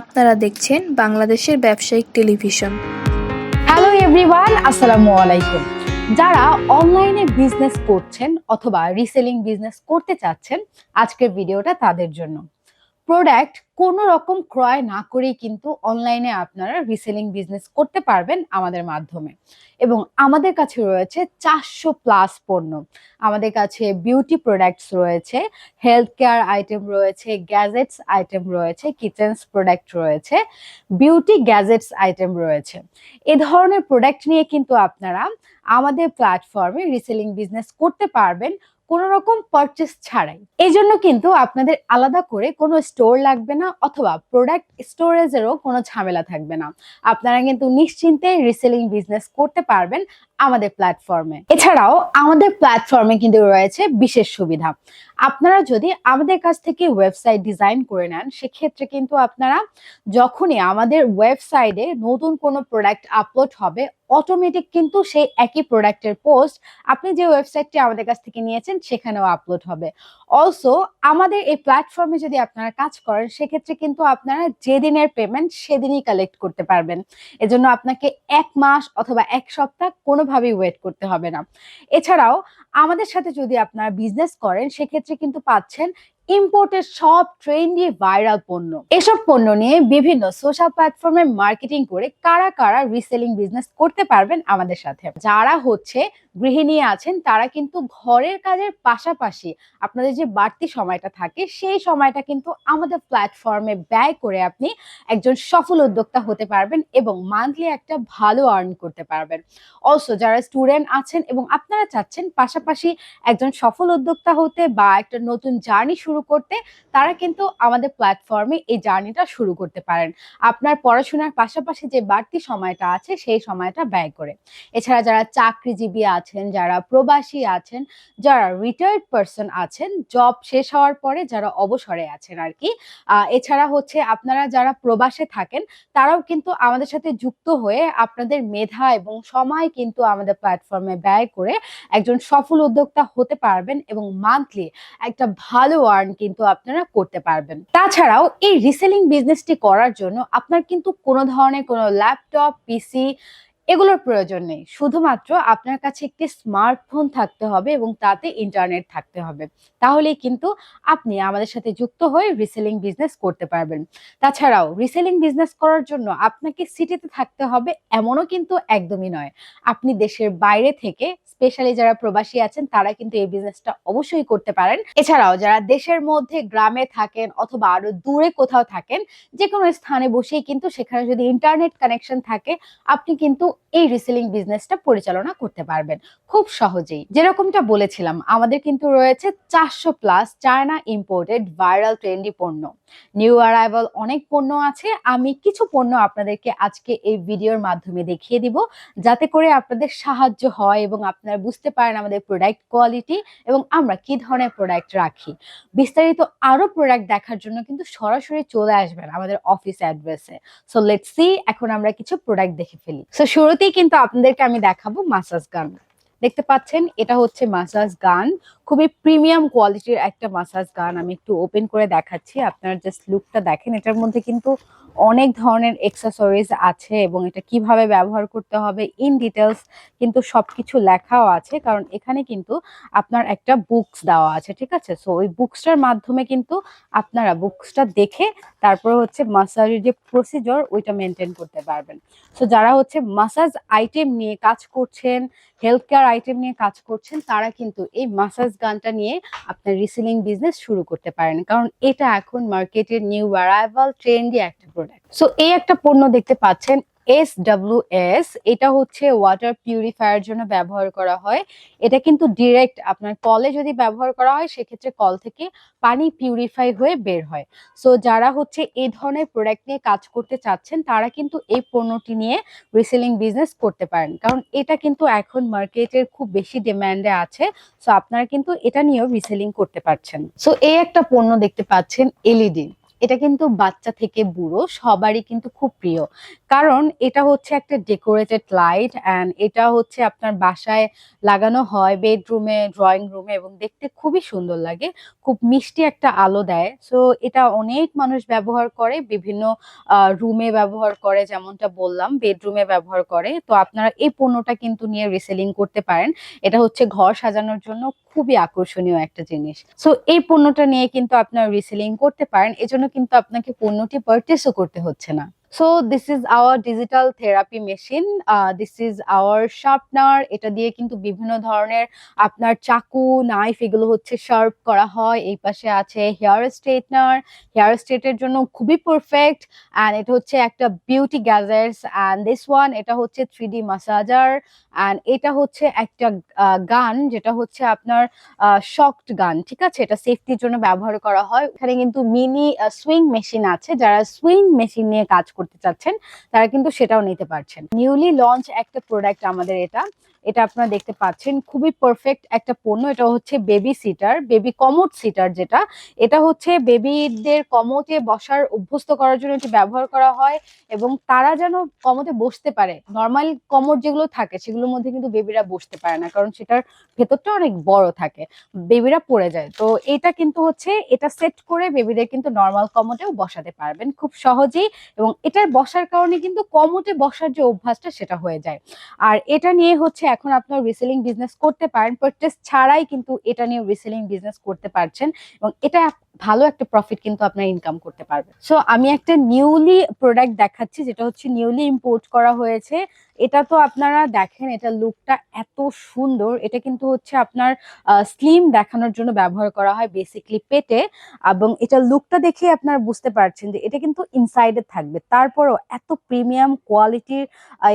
আপনারা দেখছেন বাংলাদেশের ব্যবসায়িক টেলিভিশন। হ্যালো এভরিওয়ান আসসালামু আলাইকুম। যারা অনলাইনে বিজনেস করছেন অথবা রিসেলিং বিজনেস করতে চাচ্ছেন, আজকের ভিডিওটা তাদের জন্য। প্রোডাক্ট কোনো রকম ক্রয় না করেই কিন্তু অনলাইনে আপনারা রিসেলিং বিজনেস করতে পারবেন আমাদের মাধ্যমে। এবং আমাদের কাছে রয়েছে চারশো প্লাস পণ্য। আমাদের কাছে বিউটি প্রোডাক্টস রয়েছে হেলথ কেয়ার আইটেম রয়েছে গ্যাজেটস আইটেম রয়েছে কিচেন্স প্রোডাক্ট রয়েছে বিউটি গ্যাজেটস আইটেম রয়েছে। এ ধরনের প্রোডাক্ট নিয়ে কিন্তু আপনারা আমাদের প্ল্যাটফর্মে রিসেলিং বিজনেস করতে পারবেন। কোনো রকম পারচেস ছাড়াই। এই জন্য কিন্তু আপনাদের আলাদা করে কোনো স্টোর লাগবে না অথবা প্রোডাক্ট স্টোরেজেরও কোনো ঝামেলা থাকবে না। আপনারা কিন্তু নিশ্চিন্তে রিসেলিং বিজনেস করতে পারবেন আমাদের প্ল্যাটফর্মে এছাড়াও আমাদের প্ল্যাটফর্মে কিন্তু রয়েছে বিশেষ সুবিধা। আপনারা যদি আমাদের কাছ থেকে ওয়েবসাইট ডিজাইন করে নেন, সেক্ষেত্রে কিন্তু আপনারা যখনই আমাদের ওয়েবসাইটে নতুন কোনো প্রোডাক্ট আপলোড হবে অটোমেটিক কিন্তু সেই একই প্রোডাক্টের পোস্ট আপনি যে ওয়েবসাইটটি আমাদের কাছ থেকে নিয়েছেন সেখানেও আপলোড হবে। অলসো আমাদের এই প্ল্যাটফর্মে যদি আপনারা কাজ করেন, সেক্ষেত্রে কিন্তু আপনারা যেদিনের পেমেন্ট সেদিনই কালেক্ট করতে পারবেন। এজন্য আপনাকে এক মাস অথবা এক সপ্তাহ কোনোভাবেই ওয়েট করতে হবে না। এছাড়াও, আমাদের সাথে যদি আপনারা বিজনেস করেন, সেক্ষেত্রে কিন্তু পাচ্ছেন ইম্পোর্টের সব ট্রেন্ডি ভাইরাল পণ্য। এসব পণ্য নিয়ে বিভিন্ন সোশ্যাল প্ল্যাটফর্মে মার্কেটিং করে কারা কারা রিসেলিং বিজনেস করতে পারবেন আমাদের সাথে। যারা হচ্ছে গৃহিণী আছেন, তারা কিন্তু ঘরের কাজের পাশাপাশি আপনাদের যে বাড়তি সময়টা থাকে, সেই সময়টা কিন্তু আমাদের প্ল্যাটফর্মে ব্যয় করে আপনি একজন সফল উদ্যোক্তা হতে পারবেন এবং মান্থলি একটা ভালো আর্ন করতে পারবেন। অলসো যারা স্টুডেন্ট আছেন এবং আপনারা চাচ্ছেন পাশাপাশি একজন সফল উদ্যোক্তা হতে বা একটা নতুন জার্নি শুরু করতে, তারা কিন্তু আমাদের প্ল্যাটফর্মে এই জার্নিটা শুরু করতে পারেন। আপনার পড়াশোনার পাশাপাশি যে বাড়তি সময়টা আছে, সেই সময়টা ব্যয় করে। এছাড়া যারা চাকরিজীবী আছেন, যারা প্রবাসী আছেন, যারা রিটায়ার্ড পার্সন আছেন জব শেষ হওয়ার পরে যারা অবসরে আছেন আর কি এছাড়া হচ্ছে আপনারা যারা প্রবাসে থাকেন, তারাও কিন্তু আমাদের সাথে যুক্ত হয়ে আপনাদের মেধা এবং সময় কিন্তু আমাদের প্ল্যাটফর্মে ব্যয় করে একজন সফল উদ্যোক্তা হতে পারবেন এবং মান্থলি একটা ভালো আর্ন কিন্তু আপনারা করতে পারবেন। তাছাড়াও এই রিসেলিং বিজনেসটি করার জন্য আপনার কিন্তু কোনো ধরনের কোনো ল্যাপটপ পিসি এগুলোর প্রয়োজন নেই। শুধুমাত্র আপনার কাছে একটি স্মার্টফোন থাকতে হবে এবং তাতে ইন্টারনেট থাকতে হবে। তাহলেই কিন্তু আপনি আমাদের সাথে যুক্ত হয়ে রিসেলিং বিজনেস করতে পারবেন। তাছাড়াও রিসেলিং বিজনেস করার জন্য আপনাকে সিটিতে থাকতে হবে এমনও কিন্তু একদমই নয়। আপনি দেশের বাইরে থেকে স্পেশালি যারা প্রবাসী আছেন, তারা কিন্তু এই বিজনেসটা অবশ্যই করতে পারেন। এছাড়াও যারা দেশের মধ্যে গ্রামে থাকেন অথবা আরও দূরে কোথাও থাকেন যে কোনো স্থানে বসেই কিন্তু সেখানে যদি ইন্টারনেট কানেকশন থাকে, আপনি কিন্তু এই রিসেলিং বিজনেসটা পরিচালনা করতে পারবেন। খুব সহজেই। যেরকমটা বলেছিলাম, আমাদের কিন্তু রয়েছে চারশো plus China imported viral trendy পণ্য। নিউ অ্যারাইভাল অনেক পণ্য আছে। আমি কিছু পণ্য আপনাদেরকে আজকে এই ভিডিওর মাধ্যমে দেখিয়ে দিব, যাতে করে আপনাদের সাহায্য হয় এবং আপনারা বুঝতে পারেন আমাদের প্রোডাক্ট কোয়ালিটি এবং আমরা কি ধরনের প্রোডাক্ট রাখি। বিস্তারিত আরও প্রোডাক্ট দেখার জন্য কিন্তু সরাসরি চলে আসবেন আমাদের অফিস অ্যাড্রেসে সো লেটস সি এখন আমরা কিছু প্রোডাক্ট দেখে ফেলি। সো শুরুতেই কিন্তু আপনাদেরকে আমি দেখাবো মাসাজ গান। দেখতে পাচ্ছেন, এটা হচ্ছে মাসাজ গান। খুবই প্রিমিয়াম কোয়ালিটির একটা মাসাজ গান আমি একটু ওপেন করে দেখাচ্ছি। আপনারা জাস্ট লুকটা দেখেন, এটার মধ্যে কিন্তু অনেক ধরনের এক্সেসরিজ আছে এবং এটা কীভাবে ব্যবহার করতে হবে ইন ডিটেলস কিন্তু সবকিছু লেখাও আছে, কারণ এখানে কিন্তু আপনার একটা বুকস দেওয়া আছে, ঠিক আছে? সো ওই বুকসটার মাধ্যমে কিন্তু আপনারা বুকসটা দেখে তারপরে হচ্ছে মাসাজের যে প্রসিজার ওইটা মেনটেন করতে পারবেন। সো যারা হচ্ছে মাসাজ আইটেম নিয়ে কাজ করছেন হেলথ কেয়ার আইটেম নিয়ে কাজ করছেন, তারা কিন্তু এই মাসাজ গানটা নিয়ে আপনার রিসেলিং বিজনেস শুরু করতে পারেন। কারণ এটা এখন মার্কেটের নিউ অ্যারাইভাল ট্রেন্ডি একটা প্রোডাক্ট সো এই একটা পণ্য দেখতে পাচ্ছেন এস ডাব্লিউ এস এটা হচ্ছে ওয়াটার পিউরিফায়ার জন্য ব্যবহার করা হয়। এটা কিন্তু ডিরেক্ট আপনার কলে যদি ব্যবহার করা হয়, সেক্ষেত্রে কল থেকে পানি পিউরিফাই হয়ে বের হয়। সো যারা হচ্ছে এই ধরনের প্রোডাক্ট নিয়ে কাজ করতে চাচ্ছেন, তারা কিন্তু এই পণ্যটি নিয়ে রিসেলিং বিজনেস করতে পারেন। কারণ এটা কিন্তু এখন মার্কেটের খুব বেশি ডিমান্ডে আছে সো আপনারা কিন্তু এটা নিয়েও রিসেলিং করতে পারছেন। সো এই একটা পণ্য দেখতে পাচ্ছেন এলইডি এটা কিন্তু বাচ্চা থেকে বুড়ো, সবারই কিন্তু খুব প্রিয়। কারণ এটা হচ্ছে একটা ডেকোরেটেড লাইট অ্যান্ড এটা হচ্ছে আপনার বাসায় লাগানো হয় বেডরুমে ড্রয়িং রুমে এবং দেখতে খুবই সুন্দর লাগে, খুব মিষ্টি একটা আলো দেয়। সো এটা অনেক মানুষ ব্যবহার করে, বিভিন্ন রুমে ব্যবহার করে যেমনটা বললাম বেডরুমে ব্যবহার করে। তো আপনারা এই পণ্যটা কিন্তু নিয়ে রিসেলিং করতে পারেন। এটা হচ্ছে ঘর সাজানোর জন্য খুবই আকর্ষণীয় একটা জিনিস। সো এই পণ্যটা নিয়ে কিন্তু আপনারা রিসেলিং করতে পারেন। এজন্য কিন্তু আপনাকে পণ্যটি পারচেসও করতে হচ্ছে না। So this is our digital therapy machine this is our sharpener এটা দিয়ে কিন্তু বিভিন্ন ধরনের আপনার চাকু নাইফ এগুলো হচ্ছে শার্প করা হয়। এই পাশে আছে হেয়ার স্ট্রেটনার হেয়ার স্ট্রেটের জন্য খুবই পারফেক্ট অ্যান্ড এটা হচ্ছে একটা beauty gadgets and this one এটা হচ্ছে থ্রি ডি মাসাজার অ্যান্ড এটা হচ্ছে একটা গান, যেটা হচ্ছে আপনার শক্ট গান। ঠিক আছে? এটা সেফটির জন্য ব্যবহার করা হয়। এখানে কিন্তু মিনি সুইং মেশিন আছে। যারা সুইং মেশিন নিয়ে কাজ করতে চাচ্ছেন তারা কিন্তু সেটাও নিতে পারছেন। নিউলি লঞ্চ একটা প্রোডাক্ট আমাদের এটা এটা আপনারা দেখতে পাচ্ছেন, খুবই পারফেক্ট একটা পণ্য। এটা হচ্ছে baby sitter baby commode sitter যেটা। এটা হচ্ছে বেবিদের কমোতে বসার, অভ্যস্ত করার জন্য এটি ব্যবহার করা হয় এবং তারা যেন কমোতে বসতে পারে। নর্মাল কমোড যেগুলো থাকে, সেগুলোর মধ্যে কিন্তু বেবিরা বসতে পারে না, কারণ সেটার ভেতরটা অনেক বড় থাকে বেবিরা পড়ে যায়। তো এটা কিন্তু হচ্ছে, এটা সেট করে বেবিদের কিন্তু নর্মাল কমোটেও বসাতে পারবেন খুব সহজেই এবং এটার বসার কারণে কিন্তু কমোটে বসার যে অভ্যাসটা সেটা হয়ে যায়। আর এটা নিয়ে হচ্ছে এখন আপনার রিসেলিং বিজনেস করতে পারেন পারচেস ছাড়াই কিন্তু এটা নিয়ে রিসেলিং বিজনেস করতে পারছেন এবং এটা ভালো একটা প্রফিট কিন্তু আপনার ইনকাম করতে পারবে। সো আমি একটা নিউলি প্রোডাক্ট দেখাচ্ছি, যেটা হচ্ছে নিউলি ইম্পোর্ট করা হয়েছে। এটা তো আপনারা দেখেন, এটা লুকটা এত সুন্দর। এটা কিন্তু হচ্ছে আপনার স্লিম দেখানোর জন্য ব্যবহার করা হয় বেসিকলি পেটে। এবং এটা লুকটা দেখে আপনারা বুঝতে পারছেন যে এটা কিন্তু ইনসাইডে থাকবে। তারপরও এত প্রিমিয়াম কোয়ালিটির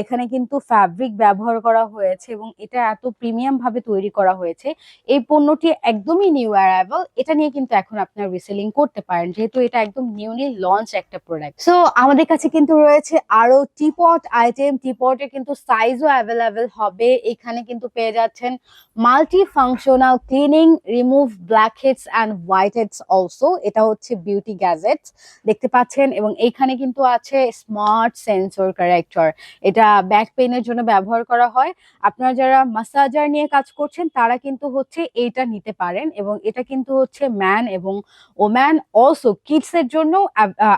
এখানে কিন্তু ফ্যাব্রিক ব্যবহার করা হয়েছে এবং এটা এত প্রিমিয়াম ভাবে তৈরি করা হয়েছে। এই পণ্যটি একদমই নিউ অ্যারাইভাল এটা নিয়ে কিন্তু এখন আপনার রিসেলিং করতে পারেন, যেহেতু এটা একদম নিউলি লঞ্চ একটা প্রোডাক্ট সো আমাদের কাছে কিন্তু রয়েছে আরও টিপট আইটেম টিপটের কিন্তু সাইজও অ্যাভেলেবেল হবে। এখানে কিন্তু পেয়ে যাচ্ছেন multi functional cleaning remove blackheads and whiteheads also এটা হচ্ছে বিউটি গ্যাজেটস দেখতে পাচ্ছেন? এবং এইখানে কিন্তু আছে স্মার্ট সেন্সর কারেক্টর এটা ব্যাক পেইনের জন্য ব্যবহার করা হয়। আপনারা যারা মাসাজার নিয়ে কাজ করছেন, তারা কিন্তু হচ্ছে এইটা নিতে পারেন। এবং এটা কিন্তু হচ্ছে ম্যান এবং ওম্যান অলসো কিডসের জন্য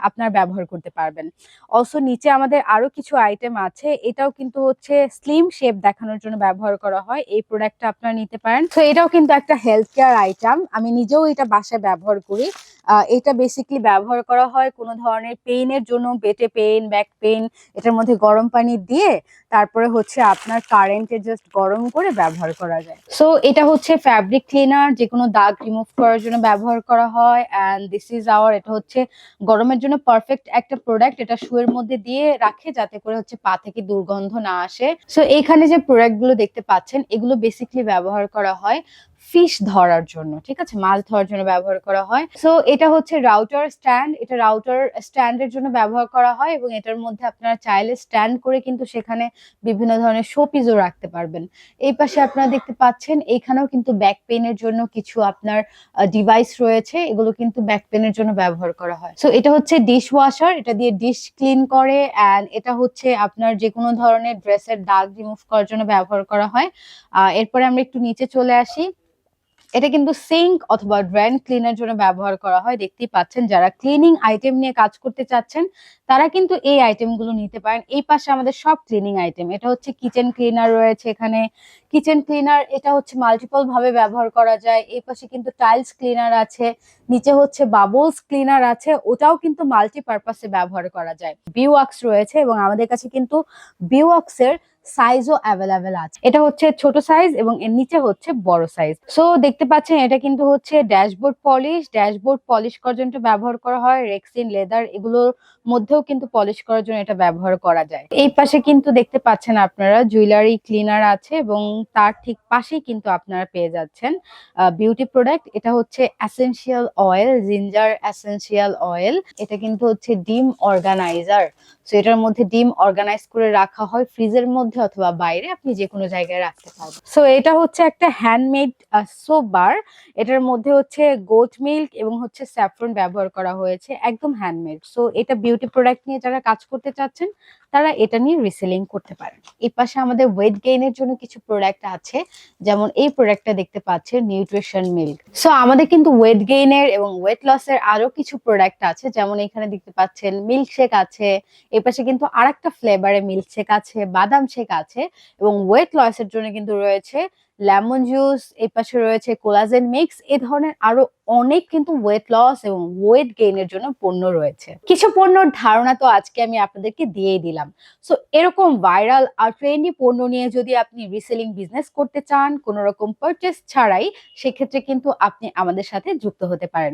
আপনার ব্যবহার করতে পারবেন। অলসো নিচে আমাদের আরও কিছু আইটেম আছে, এটাও কিন্তু হচ্ছে স্লিম শেপ দেখানোর জন্য ব্যবহার করা হয়, এই প্রোডাক্টটা আপনারা নিতে পারেন। তো এটাও কিন্তু একটা হেলথ কেয়ার আইটেম আমি নিজেও এটা বাসায় ব্যবহার করি। এটা বেসিকলি ব্যবহার করা হয় কোনো ধরনের পেইনের জন্য, পেটে পেইন ব্যাক পেইন এটার মধ্যে গরম পানি দিয়ে তারপরে হচ্ছে আপনার কারেন্টে জাস্ট গরম করে ব্যবহার করা যায়। সো এটা হচ্ছে ফ্যাব্রিক ক্লিনার যে কোনো দাগ রিমুভ করার জন্য ব্যবহার করা হয় অ্যান্ড দিস ইজ আওয়ার এটা হচ্ছে গরমের জন্য পারফেক্ট একটা প্রোডাক্ট এটা শুয়ের মধ্যে দিয়ে রাখে যাতে করে হচ্ছে পা থেকে দুর্গন্ধ না আসে। সো এখানে যে প্রোডাক্টগুলো দেখতে পাচ্ছেন, এগুলো বেসিকলি ব্যবহার করা হয়। ফিশ ধরার জন্য, ঠিক আছে? মাছ ধরার জন্য ব্যবহার করা হয়। সো এটা হচ্ছে রাউটার স্ট্যান্ড এটা রাউটার স্ট্যান্ডের জন্য ব্যবহার করা হয় এবং এটার মধ্যে আপনারা চাইলে স্ট্যান্ড করে কিন্তু সেখানে বিভিন্ন ধরনের শোপিসও রাখতে পারবেন। এই পাশে আপনারা দেখতে পাচ্ছেন, এখানেও কিন্তু ব্যাক পেনের জন্য কিছু আপনার ডিভাইস রয়েছে, এগুলো কিন্তু ব্যাক পেনের জন্য ব্যবহার করা হয়। সো এটা হচ্ছে ডিশ ওয়াশার এটা দিয়ে ডিশ ক্লিন করে অ্যান্ড এটা হচ্ছে আপনার যে কোনো ধরনের ড্রেসের দাগ রিমুভ করার জন্য ব্যবহার করা হয়। এরপরে আমরা একটু নিচে চলে আসি। এটা কিন্তু সিঙ্ক অথবা ড্রেন ক্লিনের জন্য ব্যবহার করা হয়। দেখতেই পাচ্ছেন যারা ক্লিনিং আইটেম নিয়ে কাজ করতে চাচ্ছেন তারা কিন্তু এই আইটেমগুলো নিতে পারেন। এই পাশে আমাদের সব ক্লিনিং আইটেম এটা হচ্ছে কিচেন ক্লিনার রয়েছে এখানে। কিচেন ক্লিনার এটা হচ্ছে মাল্টিপল ভাবে ব্যবহার করা যায়। এই পাশে কিন্তু টাইলস ক্লিনার আছে। নিচে হচ্ছে বাবলস ক্লিনার আছে। ওটাও কিন্তু মাল্টিপারপাসে ব্যবহার করা যায়। বিওয়াক্স রয়েছে এবং আমাদের কাছে কিন্তু বিওয়াক্স এর সাইজও অ্যাভেলেবেল আছে। এটা হচ্ছে ছোট সাইজ এবং এর নিচে হচ্ছে বড় সাইজ সো দেখতে পাচ্ছেন, এটা কিন্তু হচ্ছে ড্যাশবোর্ড পলিশ ড্যাশবোর্ড পলিশ জন্য ব্যবহার করা হয়। রেক্সিন লেদার এগুলোর মধ্যেও কিন্তু পলিশ করার জন্য এটা ব্যবহার করা যায়। এই পাশে কিন্তু দেখতে পাচ্ছেন আপনারা জুয়েলারি ক্লিনার আছে এবং তার ঠিক পাশেই কিন্তু আপনারা পেয়ে যাচ্ছেন বিউটি প্রোডাক্ট এটা হচ্ছে essential oil ginger essential oil এটা কিন্তু হচ্ছে ডিম অর্গানাইজার। সো এটার মধ্যে ডিম অর্গানাইজ করে রাখা হয় ফ্রিজের মধ্যে অথবা বাইরে, আপনি যে কোনো জায়গায় রাখতে পারবেন। সো এটা হচ্ছে একটা হ্যান্ডমেড সোপ বার এটার মধ্যে হচ্ছে গোট মিল্ক এবং হচ্ছে স্যাফরন ব্যবহার করা হয়েছে, একদম হ্যান্ডমেড সো এটা বিউটি প্রোডাক্ট নিয়ে যারা কাজ করতে চাচ্ছেন, তারা এটা নিয়ে রিসেলিং করতে পারেন। এই পাশে আমাদের ওয়েট গেইনের জন্য কিছু প্রোডাক্ট আছে, যেমন এই প্রোডাক্টটা দেখতে পাচ্ছেন নিউট্রিশন মিল্ক সো আমাদের কিন্তু ওয়েট গেইনের এবং ওয়েট লসের আরও কিছু প্রোডাক্ট আছে, যেমন এখানে দেখতে পাচ্ছেন মিল্ক শেক আছে এই পাশে কিন্তু আরেকটা ফ্লেভারে মিল্ক শেক আছে, বাদাম শেক আছে, এবং ওয়েট লসের জন্য কিন্তু রয়েছে লেমন জুস এর পাশে রয়েছে কোলাজেন মিক্স এ ধরনের আরও অনেক কিন্তু ওয়েট লস এবং ওয়েট গেইনের জন্য পণ্য রয়েছে। কিছু পণ্যর ধারণা তো আজকে আমি আপনাদেরকে দিয়েই দিলাম। সো এরকম ভাইরাল আর ট্রেন্ডি পণ্য নিয়ে যদি আপনি রিসেলিং বিজনেস করতে চান, কোনো রকম পারচেস ছাড়াই, সেক্ষেত্রে কিন্তু আপনি আমাদের সাথে যুক্ত হতে পারেন।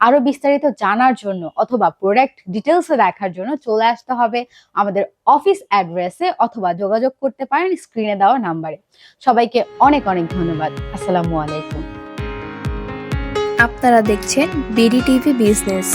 আরও বিস্তারিত জানার জন্য অথবা প্রোডাক্ট ডিটেলস দেখার জন্য চলে আসতে হবে আমাদের অফিস অ্যাড্রেসে অথবা যোগাযোগ করতে পারেন স্ক্রিনে দেওয়া নাম্বারে সবাইকে অনেক অনেক ধন্যবাদ। আসসালামু আলাইকুম। আপনারা দেখছেন বিডি টিভি বিজনেস